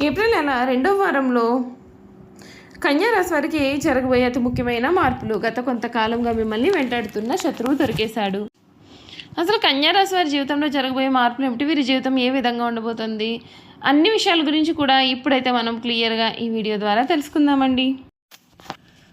April నెల రెండవ వారంలో కన్యా రాశి వారికి జరగబోయే అతి ముఖ్యమైన మార్పులు. గత కొంతకాలంగా మిమ్మల్ని వెంటాడుతున్న శత్రువు దొరికేశాడు. అసలు కన్యా రాశి వారి జీవితంలో జరగబోయే మార్పులు ఏమిటి? వీరి జీవితం ఏ విధంగా ఉండబోతుంది? అన్ని విషయాల గురించి కూడా ఇప్పుడైతే మనం క్లియర్గా ఈ వీడియో ద్వారా తెలుసుకుందామండి.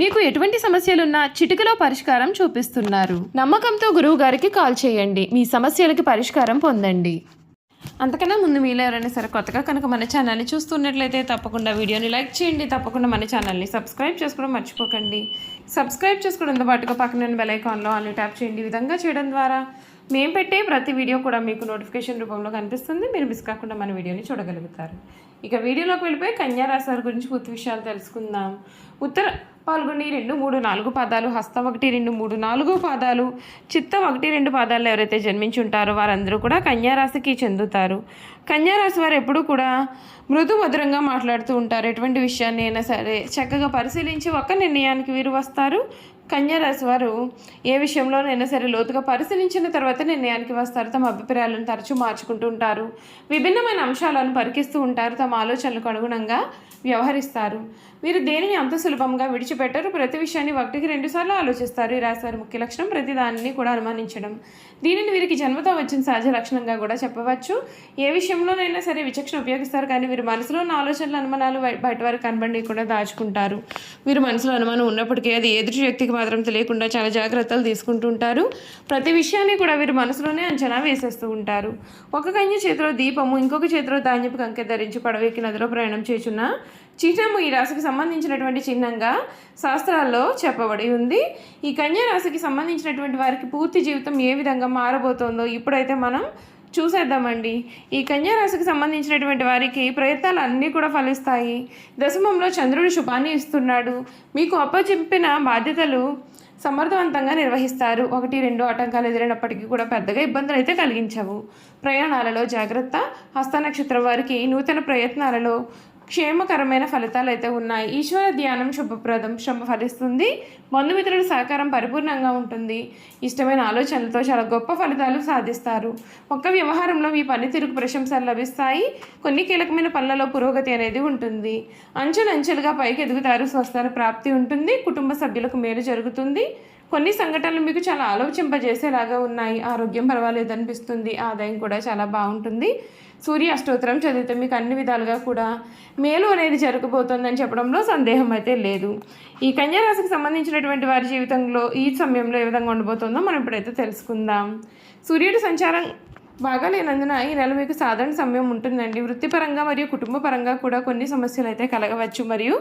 మీకు ఎటువంటి సమస్యలున్నా చిటికలో పరిష్కారం చూపిస్తున్నారు. నమ్మకంతో గురువు గారికి కాల్ చేయండి. మీ సమస్యలకి పరిష్కారం పొందండి. అంతకన్నా ముందు మీలో ఎవరైనా సరే కొత్తగా కనుక మన ఛానల్ని చూస్తున్నట్లయితే తప్పకుండా వీడియోని లైక్ చేయండి. తప్పకుండా మన ఛానల్ని సబ్స్క్రైబ్ చేసుకోవడం మర్చిపోకండి. సబ్స్క్రైబ్ చేసుకోవడంతో పాటుగా పక్కన బెల్ ఐకాన్లో అన్ని ట్యాప్ చేయండి. ఈ విధంగా చేయడం ద్వారా మేము పెట్టే ప్రతి వీడియో కూడా మీకు నోటిఫికేషన్ రూపంలో కనిపిస్తుంది. మీరు మిస్ కాకుండా మన వీడియోని చూడగలుగుతారు. ఇక వీడియోలోకి వెళ్ళిపోయి కన్యారాశి వారి గురించి పూర్తి విషయాలు తెలుసుకుందాం. ఉత్తర పాల్గొని రెండు మూడు నాలుగు పాదాలు హస్త ఒకటి రెండు మూడు నాలుగు పాదాలు చిత్త ఒకటి రెండు పాదాల్లో ఎవరైతే జన్మించి ఉంటారో వారందరూ కూడా కన్యారాశికి చెందుతారు. కన్యారాశి వారు ఎప్పుడూ కూడా మృదు మధురంగా మాట్లాడుతూ ఉంటారు. ఎటువంటి విషయాన్ని అయినా సరే చక్కగా పరిశీలించి ఒక నిర్ణయానికి వీరు వస్తారు. కన్యారాశి వారు ఏ విషయంలోనైనా సరే లోతుగా పరిశీలించిన తర్వాత నిర్ణయానికి వస్తారు. తమ అభిప్రాయాలను తరచూ మార్చుకుంటూ ఉంటారు. విభిన్నమైన అంశాలను పరికిస్తూ ఉంటారు. తమ ఆలోచనలకు అనుగుణంగా వ్యవహరిస్తారు. వీరు దేనిని అంత సులభంగా విడిచిపెట్టరు? ప్రతి విషయాన్ని ఒకటికి రెండుసార్లు ఆలోచిస్తారు. ఈ రాశివారి ముఖ్య లక్షణం ప్రతి దానిని కూడా అనుమానించడం. దీనిని వీరికి జన్మతో వచ్చిన సహజ లక్షణంగా కూడా చెప్పవచ్చు. ఏ విషయంలోనైనా సరే విచక్షణ ఉపయోగిస్తారు కానీ వీరు మనసులో ఉన్న ఆలోచనలు అనుమానాలు బయట వారికి కనబడి కూడా దాచుకుంటారు. వీరు మనసులో అనుమానం ఉన్నప్పటికీ అది ఎదుటి వ్యక్తికి మాత్రం తెలియకుండా చాలా జాగ్రత్తలు తీసుకుంటూ ఉంటారు. ప్రతి విషయాన్ని కూడా వీరు మనసులోనే అంచనా వేసేస్తూ ఉంటారు. ఒక కన్య చేతిలో దీపము ఇంకొక చేతిలో ధాన్యపు కంకె ధరించి పడవేకి నదిలో ప్రయాణం చేచున్న చిహ్నము ఈ రాశికి సంబంధించినటువంటి చిహ్నంగా శాస్త్రాల్లో చెప్పబడి ఉంది. ఈ కన్యా రాశికి సంబంధించినటువంటి వారికి పూర్తి జీవితం ఏ విధంగా మారబోతోందో ఇప్పుడైతే మనం చూసేద్దామండి. ఈ కన్యా రాశికి సంబంధించినటువంటి వారికి ప్రయత్నాలు అన్నీ కూడా ఫలిస్తాయి. దశమంలో చంద్రుడు శుభాన్ని ఇస్తున్నాడు. మీకు అప్పచెప్పిన బాధ్యతలు సమర్థవంతంగా నిర్వహిస్తారు. ఒకటి రెండు ఆటంకాలు ఎదురైనప్పటికీ కూడా పెద్దగా ఇబ్బందులు అయితే కలిగించవు. ప్రయాణాలలో జాగ్రత్త. హస్త నక్షత్రం వారికి నూతన ప్రయత్నాలలో క్షేమకరమైన ఫలితాలు అయితే ఉన్నాయి. ఈశ్వర ధ్యానం శుభప్రదం శ్రమ ఫలిస్తుంది బంధుమిత్రుల సహకారం పరిపూర్ణంగా ఉంటుంది. ఇష్టమైన ఆలోచనలతో చాలా గొప్ప ఫలితాలు సాధిస్తారు. ఒక్క వ్యవహారంలో మీ పనితీరుకు ప్రశంసలు లభిస్తాయి. కొన్ని కీలకమైన పనులలో పురోగతి అనేది ఉంటుంది. అంచెలంచెలుగా పైకి ఎదుగుతారు స్వస్థల ప్రాప్తి ఉంటుంది. కుటుంబ సభ్యులకు మేలు జరుగుతుంది. కొన్ని సంఘటనలు మీకు చాలా ఆలోచింపజేసేలాగా ఉన్నాయి. ఆరోగ్యం పర్వాలేదు అనిపిస్తుంది ఆదాయం కూడా చాలా బాగుంటుంది. సూర్య అష్టోత్తరం చదివితే మీకు అన్ని విధాలుగా కూడా మేలు అనేది జరగబోతోందని చెప్పడంలో సందేహం అయితే లేదు. ఈ కన్యారాశికి సంబంధించినటువంటి వారి జీవితంలో ఈ సమయంలో ఏ విధంగా ఉండబోతుందో మనం ఇప్పుడైతే తెలుసుకుందాం. సూర్యుడి సంచారం బాగా లేనందున ఈ నెల మీకు సాధారణ సమయం ఉంటుందండి. వృత్తిపరంగా మరియు కుటుంబ పరంగా కూడా కొన్ని సమస్యలు అయితే కలగవచ్చు. మరియు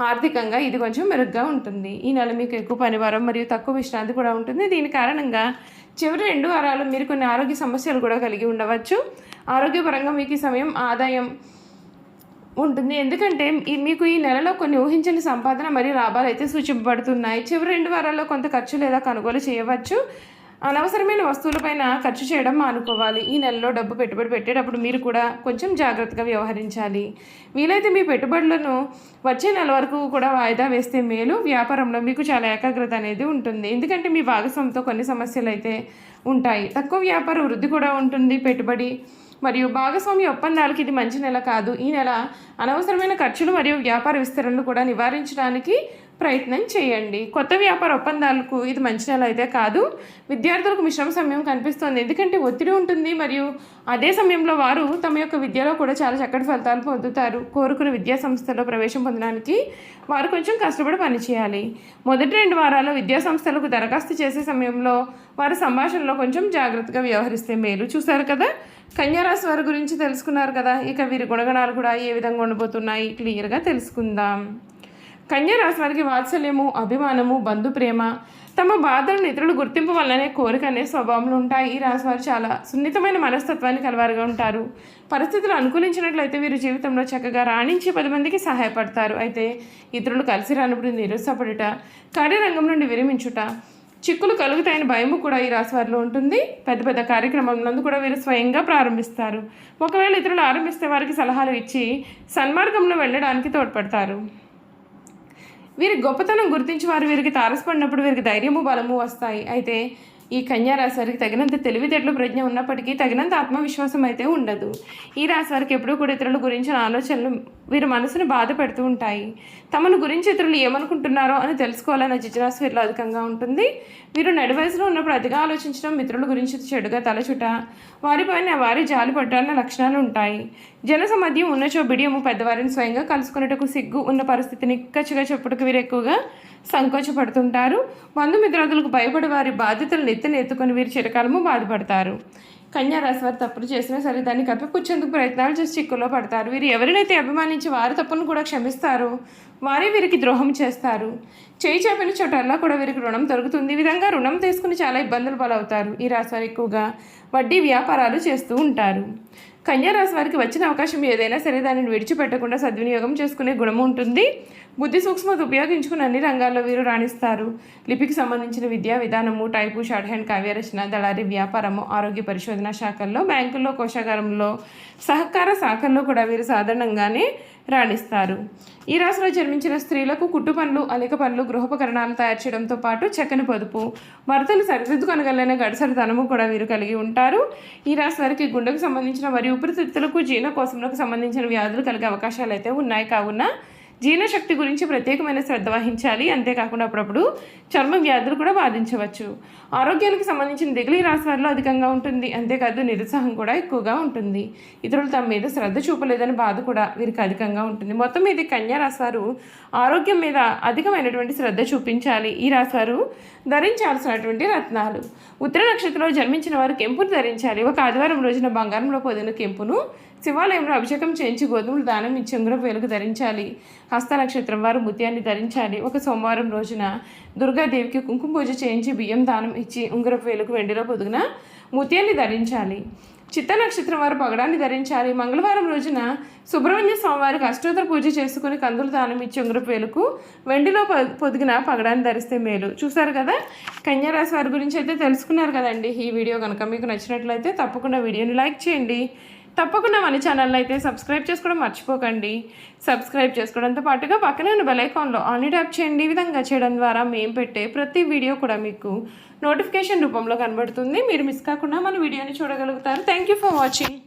ఆర్థికంగా ఇది కొంచెం మెరుగ్గా ఉంటుంది. ఈ నెల మీకు ఎక్కువ పనివారం మరియు తక్కువ విశ్రాంతి కూడా ఉంటుంది. దీని కారణంగా చివరి రెండు వారాలు మీరు కొన్ని ఆరోగ్య సమస్యలు కూడా కలిగి ఉండవచ్చు. ఆరోగ్యపరంగా మీకు ఈ సమయం ఆదాయం ఉంటుంది. ఎందుకంటే ఈ- మీకు ఈ నెలలో కొన్ని ఊహించని సంపాదన మరియు లాభాలు అయితే సూచింపబడుతున్నాయి. చివరి రెండు వారాల్లో కొంత ఖర్చు లేదా కొనుగోలు చేయవచ్చు. అనవసరమైన వస్తువులపైన ఖర్చు చేయడం మానుకోవాలి. ఈ నెలలో డబ్బు పెట్టుబడి పెట్టేటప్పుడు మీరు కూడా కొంచెం జాగ్రత్తగా వ్యవహరించాలి. వీలైతే మీ పెట్టుబడులను వచ్చే నెల వరకు కూడా వాయిదా వేస్తే మేలు. వ్యాపారంలో మీకు చాలా ఏకాగ్రత అనేది ఉంటుంది. ఎందుకంటే మీ భాగస్వామితో కొన్ని సమస్యలు అయితే ఉంటాయి. తక్కువ వ్యాపార వృద్ధి కూడా ఉంటుంది. పెట్టుబడి మరియు భాగస్వామి ఒప్పందాలకి ఇది మంచి నెల కాదు. ఈ నెల అనవసరమైన ఖర్చులు మరియు వ్యాపార విస్తరణలు కూడా నివారించడానికి ప్రయత్నం చేయండి. కొత్త వ్యాపార ఒప్పందాలకు ఇది మంచి నెల అయితే కాదు. విద్యార్థులకు మిశ్రమ సమయం కనిపిస్తోంది. ఎందుకంటే ఒత్తిడి ఉంటుంది మరియు అదే సమయంలో వారు తమ యొక్క విద్యలో కూడా చాలా చక్కటి ఫలితాలు పొందుతారు. కోరుకున్న విద్యా సంస్థలో ప్రవేశం పొందడానికి వారు కొంచెం కష్టపడి పనిచేయాలి. మొదటి రెండు వారాల్లో విద్యా సంస్థలకు దరఖాస్తు చేసే సమయంలో వారి సంభాషణలో కొంచెం జాగ్రత్తగా వ్యవహరిస్తే మేలు. చూశారు కదా? కన్యారాశి వారి గురించి తెలుసుకున్నారు కదా? ఇక వీరి గుణగణాలు కూడా ఏ విధంగా ఉండబోతున్నాయి? క్లియర్గా తెలుసుకుందాం. కన్యారాశి వారికి వాత్సల్యము అభిమానము బంధు ప్రేమ తమ బాధలను ఇతరులు గుర్తింపు వల్లనే కోరిక అనే స్వభావంలో ఉంటాయి. ఈ రాశి వారు చాలా సున్నితమైన మనస్తత్వాన్ని కలవారుగా ఉంటారు. పరిస్థితులు అనుకూలించినట్లయితే వీరు జీవితంలో చక్కగా రాణించి పది మందికి సహాయపడతారు. అయితే ఇతరులు కలిసి రానప్పుడు నిరుత్సాహపడుట కార్యరంగం నుండి విరమించుట చిక్కులు కలుగుతాయని భయము కూడా ఈ రాశి వారిలో ఉంటుంది. పెద్ద పెద్ద కార్యక్రమంలో కూడా వీరు స్వయంగా ప్రారంభిస్తారు. ఒకవేళ ఇతరులు ఆరంభిస్తే వారికి సలహాలు ఇచ్చి సన్మార్గంలో వెళ్ళడానికి తోడ్పడతారు. వీరి గొప్పతనం గుర్తించి వారు వీరికి తారసపడినప్పుడు వీరికి ధైర్యము బలము వస్తాయి. అయితే ఈ కన్యా రాశి వారికి తగినంత తెలివితేటలు ప్రజ్ఞ ఉన్నప్పటికీ తగినంత ఆత్మవిశ్వాసం అయితే ఉండదు. ఈ రాశి వారికి ఎప్పుడూ కూడా ఇతరుల గురించిన ఆలోచనలు వీరి మనసును బాధ పెడుతూ ఉంటాయి. తమను గురించి ఇతరులు ఏమనుకుంటున్నారో అని తెలుసుకోవాలన్న జిజ్ఞాస వీరిలో అధికంగా ఉంటుంది. వీరు నడివయసులో ఉన్నప్పుడు అతిగా ఆలోచించడం మిత్రుల గురించి చెడుగా తలచుట వారిపైన వారి జాలి పట్టాలన్న లక్షణాలు ఉంటాయి. జన ఉన్న ఉన్నచో బిడియము పెద్దవారిని స్వయంగా కలుసుకునేటకు సిగ్గు ఉన్న పరిస్థితిని కచ్చిగా చెప్పుటకు వీరు ఎక్కువగా సంకోచపడుతుంటారు. బంధుమిత్రులకు భయపడి వారి బాధ్యతలు ఎత్తుని ఎత్తుకొని వీరు చిరకాలము బాధపడతారు. కన్యా రాశి వారు తప్పులు చేసినా సరే దాన్ని కప్పిపుచ్చేందుకు ప్రయత్నాలు చేసి చిక్కులో పడతారు. వీరు ఎవరినైతే అభిమానించి వారి తప్పును కూడా క్షమిస్తారో వారే వీరికి ద్రోహం చేస్తారు. చేయి చేపిన చోటల్లా కూడా వీరికి రుణం దొరుకుతుంది. ఈ విధంగా రుణం తీసుకుని చాలా ఇబ్బందులు పాలవుతారు. ఈ రాశి వారు ఎక్కువగా వడ్డీ వ్యాపారాలు చేస్తూ ఉంటారు. కన్యారాశి వారికి వచ్చిన అవకాశం ఏదైనా సరే దానిని విడిచిపెట్టకుండా సద్వినియోగం చేసుకునే గుణం ఉంటుంది. బుద్ధి సూక్ష్మత ఉపయోగించుకుని అన్ని రంగాల్లో వీరు రాణిస్తారు. లిపికి సంబంధించిన విద్యా విధానము టైపు షార్ట్ హ్యాండ్ కావ్యరచన దళారి వ్యాపారము ఆరోగ్య పరిశోధన శాఖల్లో బ్యాంకుల్లో కోశాగారంలో సహకార శాఖల్లో కూడా వీరు సాధారణంగానే రాణిస్తారు. ఈ రాశిలో జన్మించిన స్త్రీలకు కుట్టు పనులు అలిక పనులు గృహోపకరణాలు తయారు చేయడంతో పాటు చక్కని పొదుపు భర్తలు సరిదిద్దుకొనగలైన గడసరితనము కూడా వీరు కలిగి ఉంటారు. ఈ రాశి వారికి గుండెకు సంబంధించిన మరియు ఊపిరితిత్తులకు జీర్ణకోశంలకు సంబంధించిన వ్యాధులు కలిగే అవకాశాలు అయితే ఉన్నాయి. కావున జీర్ణశక్తి గురించి ప్రత్యేకమైన శ్రద్ధ వహించాలి. అంతేకాకుండా అప్పుడప్పుడు చర్మ వ్యాధులు కూడా బాధించవచ్చు. ఆరోగ్యానికి సంబంధించిన దిగులు ఈ రాశి వారిలో అధికంగా ఉంటుంది. అంతేకాదు నిరుత్సాహం కూడా ఎక్కువగా ఉంటుంది. ఇతరులు తమ మీద శ్రద్ధ చూపలేదని బాధ కూడా వీరికి అధికంగా ఉంటుంది. మొత్తం మీద కన్యా రాశి వారు ఆరోగ్యం మీద అధికమైనటువంటి శ్రద్ధ చూపించాలి. ఈ రాశి వారు ధరించాల్సినటువంటి రత్నాలు. ఉత్తర నక్షత్రంలో జన్మించిన వారు కెంపును ధరించాలి. ఒక ఆదివారం రోజున బంగారంలో పొదిన కెంపును శివాలయంలో అభిషేకం చేయించి గోధుమలు దానం ఇచ్చి ఉంగరపు వెలుగు ధరించాలి. హస్త నక్షత్రం వారు ముత్యాన్ని ధరించాలి. ఒక సోమవారం రోజున దుర్గాదేవికి కుంకుమ పూజ చేయించి బియ్యం దానం ఇచ్చి ఉంగరపు వేలకు వెండిలో పొదుగున ముత్యాన్ని ధరించాలి. చిత్త నక్షత్రం వారు పగడాన్ని ధరించాలి. మంగళవారం రోజున సుబ్రహ్మణ్య స్వామివారికి అష్టోత్తర పూజ చేసుకుని కందులు దానం ఇచ్చి ఉంగరపు వేలకు వెండిలో పొదిగిన పగడాన్ని ధరిస్తే మేలు. చూసారు కదా? కన్యారాశి వారి గురించి అయితే తెలుసుకున్నారు కదండి. ఈ వీడియో కనుక మీకు నచ్చినట్లయితే తప్పకుండా వీడియోని లైక్ చేయండి. తప్పకుండా మన ఛానల్ అయితే సబ్స్క్రైబ్ చేసుకోవడం మర్చిపోకండి. సబ్స్క్రైబ్ చేసుకోవడంతో పాటుగా పక్కనే ఉన్న బెల్ ఐకాన్లో ట్యాప్ చేయండి. ఈ విధంగా చేయడం ద్వారా మేము పెట్టే ప్రతి వీడియో కూడా మీకు నోటిఫికేషన్ రూపంలో కనబడుతుంది. మీరు మిస్ కాకుండా మన వీడియోని చూడగలుగుతారు. Thank you for watching